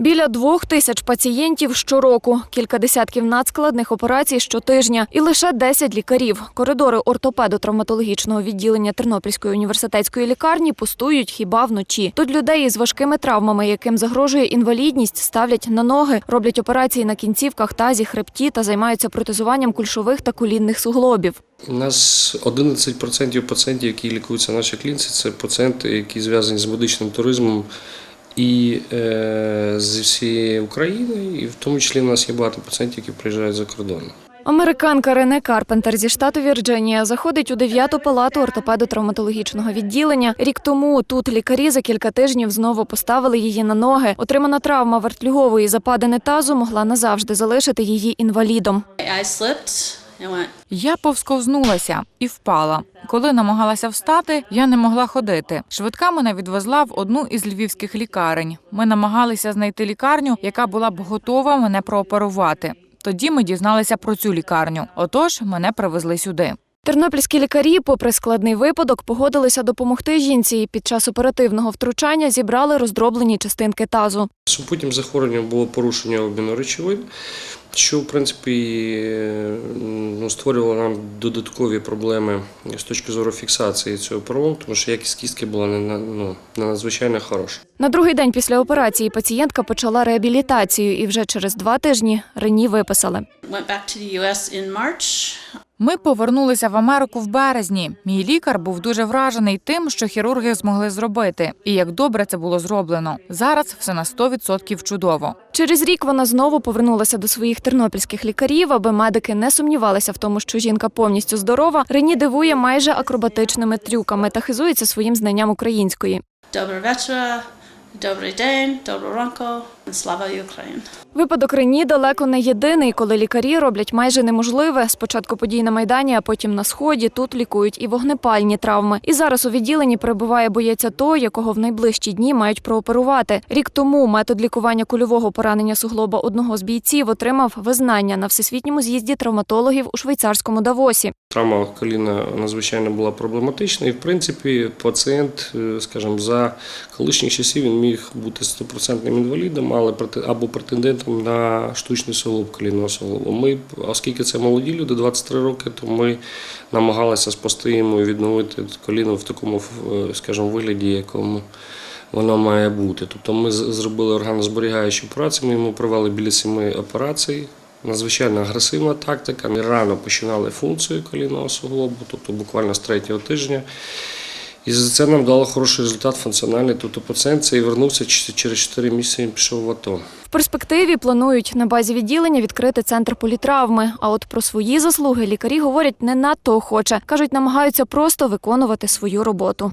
Біля двох тисяч пацієнтів щороку, кілька десятків надскладних операцій щотижня і лише 10 лікарів. Коридори ортопедо-травматологічного відділення Тернопільської університетської лікарні пустують хіба вночі. Тут людей із важкими травмами, яким загрожує інвалідність, ставлять на ноги, роблять операції на кінцівках, тазі, хребті та займаються протезуванням кульшових та колінних суглобів. У нас 11% пацієнтів, які лікуються в нашій клініці, це пацієнти, які зв'язані з медичним туризмом і е, зі всієї України, і в тому числі в нас є багато пацієнтів, які приїжджають за кордон. Американка Рене Карпентер зі штату Вірджинія заходить у дев'яту палату ортопедо-травматологічного відділення. Рік тому тут лікарі за кілька тижнів знову поставили її на ноги. Отримана травма вертлюгової западини тазу могла назавжди залишити її інвалідом. I slipped Я повсковзнулася і впала. Коли намагалася встати, я не могла ходити. Швидка мене відвезла в одну із львівських лікарень. Ми намагалися знайти лікарню, яка була б готова мене прооперувати. Тоді ми дізналися про цю лікарню. Отож, мене привезли сюди. Тернопільські лікарі, попри складний випадок, погодилися допомогти жінці і під час оперативного втручання зібрали роздроблені частинки тазу. Супутнім захворюванням було порушення обміну речовин, що в принципі ну, створювало нам додаткові проблеми з точки зору фіксації цього порогу, тому що якість кістки була не, на- ну, не надзвичайно хороша. На другий день після операції пацієнтка почала реабілітацію і вже через два тижні Рені виписали. Ми повернулися в Америку в березні. Мій лікар був дуже вражений тим, що хірурги змогли зробити, і як добре це було зроблено. Зараз все на 100% чудово. Через рік вона знову повернулася до своїх тернопільських лікарів, аби медики не сумнівалися в тому, що жінка повністю здорова. Рені дивує майже акробатичними трюками та хизується своїм знанням української. Добрий вечора, добрий день, доброго ранку, слава Україні. Випадок Рені далеко не єдиний, коли лікарі роблять майже неможливе. Спочатку подій на майдані, а потім на сході. Тут лікують і вогнепальні травми. І зараз у відділенні перебуває боєць АТО, якого в найближчі дні мають прооперувати. Рік тому метод лікування кульового поранення суглоба одного з бійців отримав визнання на всесвітньому з'їзді травматологів у швейцарському Давосі. Травма коліна надзвичайно була проблематична, і в принципі пацієнт, е, скажімо, за колишніх часів він міг бути стопроцентним інвалідом, але або претендентом на штучний суглоб колінного суглобу. Ми, оскільки це молоді люди, 23 роки, то ми намагалися спасти йому і відновити коліно в такому, е, скажімо, вигляді, якому воно має бути. Тобто ми зробили органозберігаючі операції, ми йому провели біля семи операцій. Надзвичайно агресивна тактика. Ми рано починали функцію колінного суглобу, тобто буквально з третього тижня. І за це нам дало хороший результат функціональний. Тобто пацієнт цей вернувся через 4 місяці він пішов в АТО. В перспективі планують на базі відділення відкрити центр політравми. А от про свої заслуги лікарі говорять не надто охоче. кажуть, намагаються просто виконувати свою роботу.